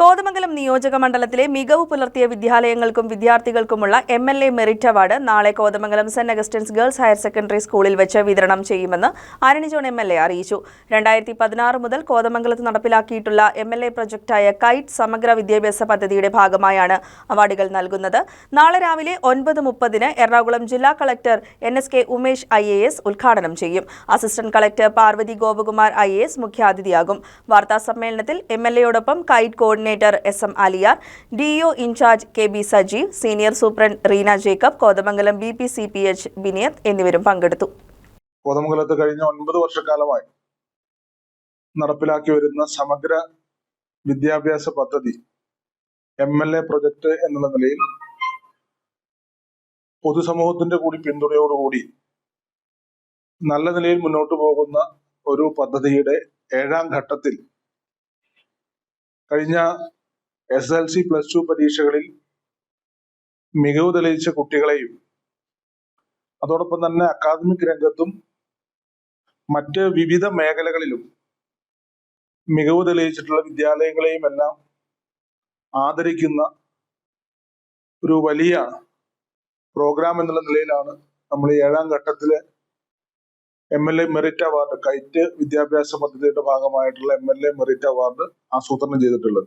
കോതമംഗലം നിയോജക മണ്ഡലത്തിലെ മികവ് പുലർത്തിയ വിദ്യാലയങ്ങൾക്കും വിദ്യാർത്ഥികൾക്കുമുള്ള M L A merit award നാളെ Kothamangalam saint Augustine's girls higher secondary സ്കൂളിൽ വെച്ച് വിതരണം ചെയ്യുമെന്ന് ആരണി ജോൺ എം എൽ എ അറിയിച്ചു. രണ്ടായിരത്തി പതിനാറ് മുതൽ കോതമംഗലത്ത് നടപ്പിലാക്കിയിട്ടുള്ള എം എൽ എ പ്രൊജക്ടായ കൈറ്റ് സമഗ്ര വിദ്യാഭ്യാസ പദ്ധതിയുടെ ഭാഗമായാണ് അവാർഡുകൾ നൽകുന്നത്. നാളെ രാവിലെ ഒൻപത് മുപ്പതിന് എറണാകുളം ജില്ലാ collector N S K Umesh I A S ഉദ്ഘാടനം ചെയ്യും. Assistant collector Parvathy Gopakumar I A S മുഖ്യാതിഥിയാകും. വാർത്താ സമ്മേളനത്തിൽ M L എയോടൊപ്പം Kite coordinator S M Aliyar DEO in charge K B Sajeev senior superintendent Reena Jacob Kothamangalam B P C P H ബിനിയത് എന്നിവരും പങ്കെടുത്തു. കോതമംഗലത്ത് കഴിഞ്ഞ ഒൻപത് വർഷക്കാലമായി നടപ്പിലാക്കി വരുന്ന സമഗ്ര വിദ്യാഭ്യാസ പദ്ധതി എം എൽ എ പ്രൊജക്ട് എന്നുള്ള നിലയിൽ പൊതുസമൂഹത്തിന്റെ കൂടി പിന്തുണയോടുകൂടി നല്ല നിലയിൽ മുന്നോട്ട് പോകുന്ന ഒരു പദ്ധതിയുടെ ഏഴാം ഘട്ടത്തിൽ കഴിഞ്ഞ S L C plus two പരീക്ഷകളിൽ മികവ് തെളിയിച്ച കുട്ടികളെയും അതോടൊപ്പം തന്നെ അക്കാദമിക് രംഗത്തും മറ്റ് വിവിധ മേഖലകളിലും മികവ് തെളിയിച്ചിട്ടുള്ള വിദ്യാലയങ്ങളെയും എല്ലാം ആദരിക്കുന്ന ഒരു വലിയ പ്രോഗ്രാം എന്നുള്ള നിലയിലാണ് നമ്മൾ ഏഴാം ഘട്ടത്തിലെ M L A merit award Kite വിദ്യാഭ്യാസ പദ്ധതിയുടെ ഭാഗമായിട്ടുള്ള M L A merit award ആസൂത്രണം ചെയ്തിട്ടുള്ളത്.